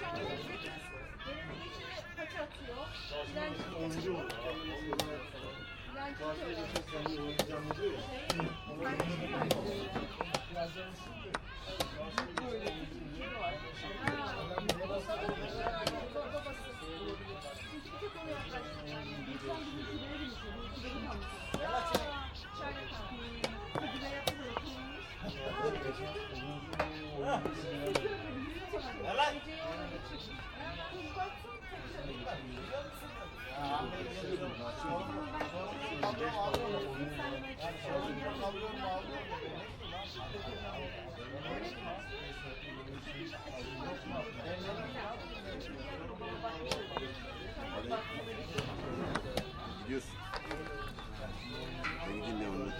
Yerine geçince paça atıyor. Dilenci. Dilenci Gidiyorsun. Beni dinle onu.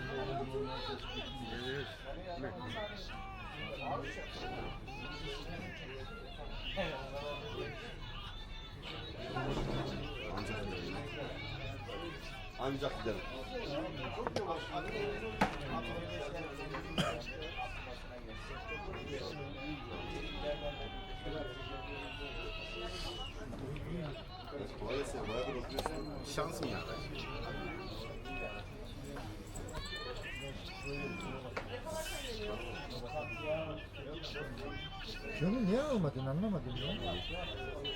Ancak. Ancak giderim. Kolay gelsin. Bayağıdır oturuyorsun. Şansım ya. Şunu niye almadın anlamadım ya.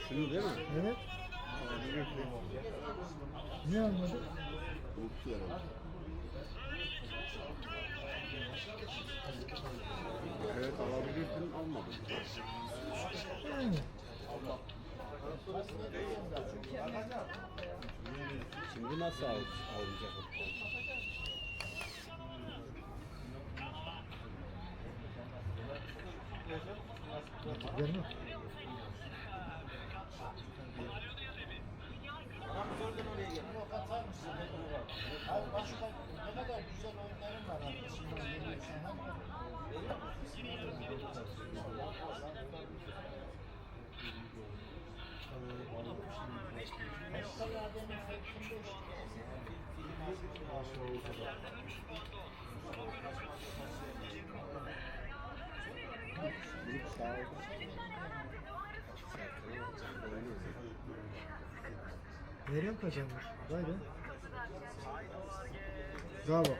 Şunu değil mi? Evet. Niye almadın? Unuttu herhalde. Evet alabilirdin almadım. Yani. Şimdi nasıl al, alacak o? Gidelim mi? Abi başka ne kadar güzel oyunların var abi. Şimdi geliyor sana. Meryem kazanmış. Vay be. Bravo.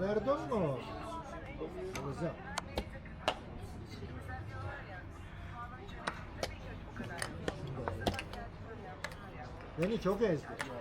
Verdin mu? Güzel. Beni çok ezdi.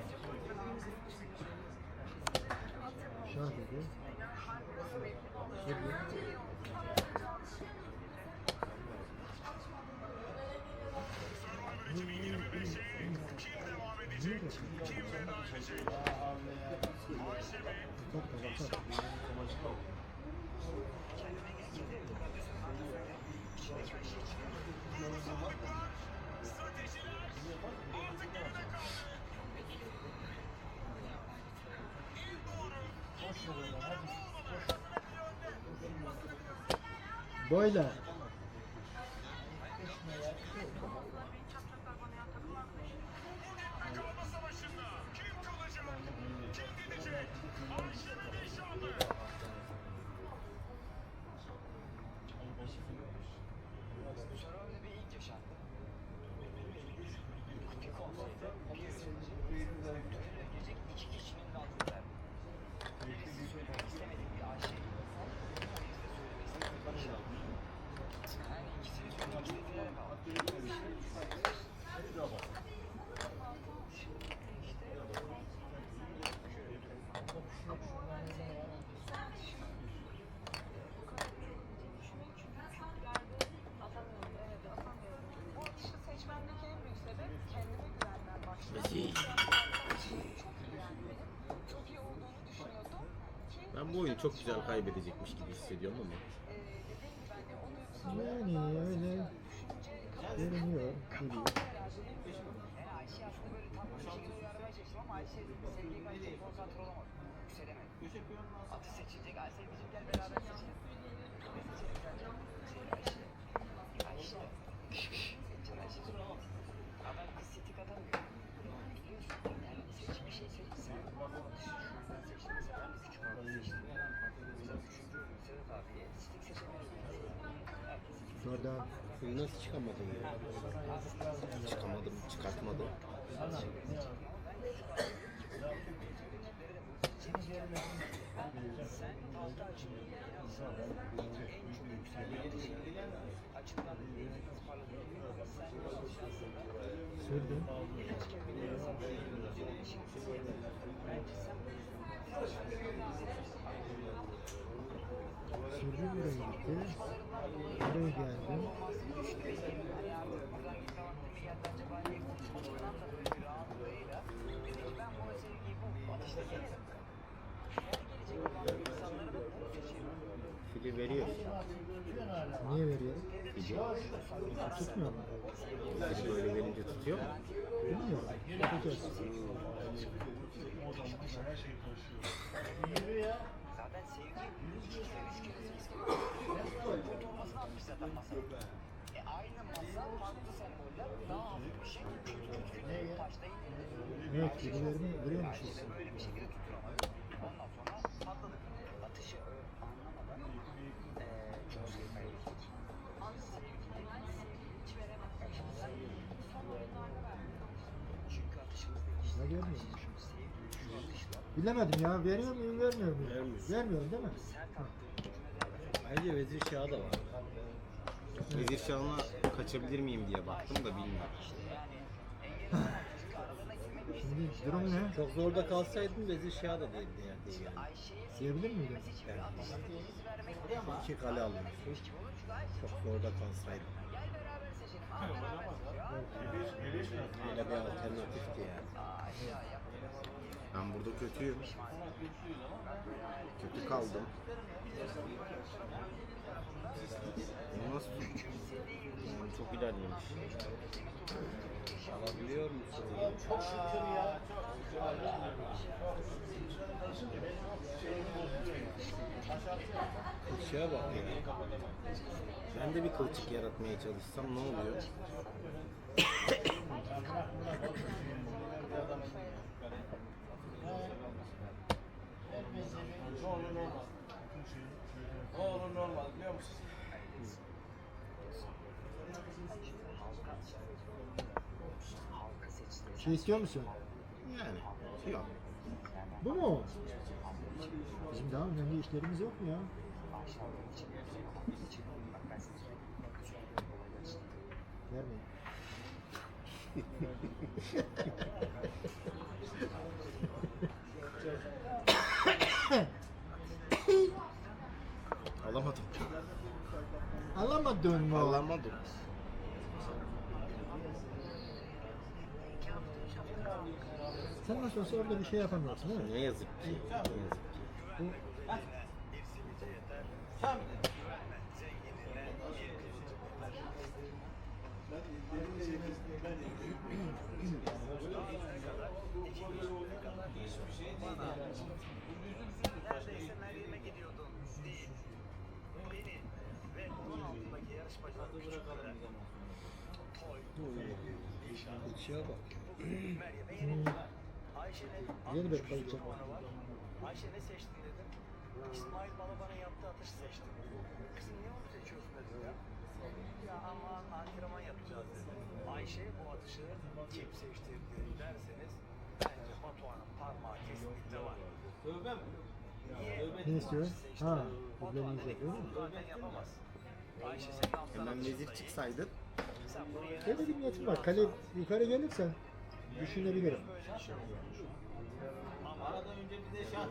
Böyle. Ben bu oyunu çok güzel kaybedecekmiş gibi hissediyorum ama. Yani öyle görünüyor kaldı gibi. herhalde. Yani Ayşe aslında böyle tam bir şekilde uyarmaya çalıştım ama Ayşe sevdiği ben çok konsantre olamadım. Yükselemedi. Atı seçilecek Ayşe bizim gel beraber seçelim. Ne seçelim sence? Şey, Ayşe. Şuradan Nasıl çıkamadın ya? Çıkamadım, çıkartmadım. sürdüm. Sürdüm buraya gitti. Buraya geldim. Fili veriyor. Niye veriyorum? Fili. Tutmuyor mu? Fili böyle verince tutuyor mu? Bilmiyorum. Bakacağız. Zaten sevgi iki kere üç kere ses geliyor. Ortalamasını atmış zaten masaya. E aynı masa farklı semboller daha hafif bir şey. Çünkü başlayın. Evet, birilerini vuruyormuşuz. Ayşe de böyle bir şekilde Bilemedim ya. Veriyor muyum, vermiyor muyum? Vermiyorsun. Vermiyorum değil mi? cümlelerle Bence vezir şahı da var. Vezir şahına kaçabilir miyim diye baktım da bilmiyorum. Şimdi durum ne? Çok zorda kalsaydın vezir şahı da değil diye diye geldi. Diyebilir miydim? İki kale alıyorsun. Çok zorda kalsaydın. Böyle bir alternatifti yani. Ben burada kötüyüm. Kötü kaldım. Bunu nasıl yani çok ilerlemiş. Alabiliyor musun? Çok şükür ya. Kılçığa bak ya. Ben de bir kılçık yaratmaya çalışsam ne oluyor? Şey istiyor musun? Yani yok. Bu mu? Bizim daha önemli işlerimiz yok mu ya? Vermeyin. Alamadım. Alamadın mı? Alamadım. Sen nasıl olsa orada bir şey yapamıyorsun değil mi? Ne yazık ki. Ne yazık ki. Neredeyse Meryem'e gidiyordun değil. Beni ve onun altındaki yarışmacıları bırakalım. Kılçığa bak. 60 bir var. Ayşe ne seçtin dedim. İsmail Balaban'ın yaptığı atışı seçtim. Kızım niye onu seçiyorsun dedim ya. Ya ama antrenman yapacağız dedi. Ayşe bu atışı kim seçtirdi derseniz bence Batuhan'ın parmağı kesinlikle var. Niye? Ne istiyor? Seçti. Ha, mi? senin alttan Hemen vezir çıksaydın. Öyle bir niyetim var. Kale yukarı gelirse düşünebilirim. Arada önce bir de şah.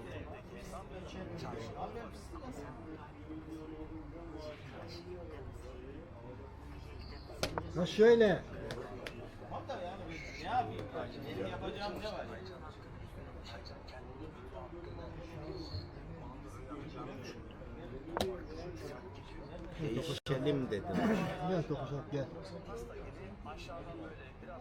Ha şöyle. Değişelim dedim. Gel tokuşak gel. Aşağıdan böyle biraz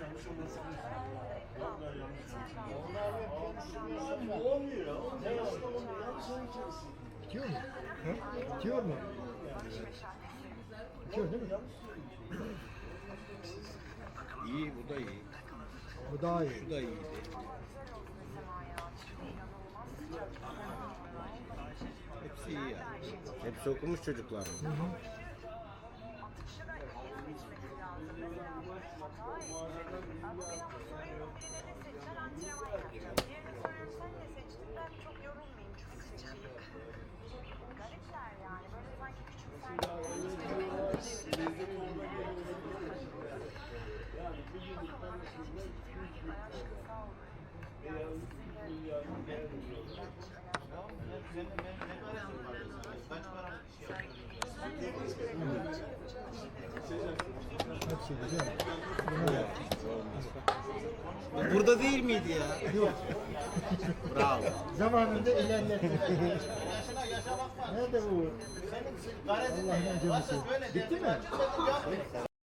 Yani da buradayım. Kaldım. Geçen hafta Olmuyor ya. Ne yapalım? Yanlış içerisinde. Bitiyor mu? Bitiyor Bitiyor değil mi? İyi bu da iyi. Bu daha iyi. Bu da iyiydi. Hepsi iyi ya. Hepsi okumuş çocuklar. Atışı da Antrenman yapacağım. Diğerine soruyorum sen ne seçtin? Ben çok yorulmayayım. Çok sıçrayayım. Garipler yani. Böyle sanki Burada değil miydi ya? Yok. Bravo. Zamanında ilerletti. Nerede bu? Allah'ın acemisi. Bitti mi?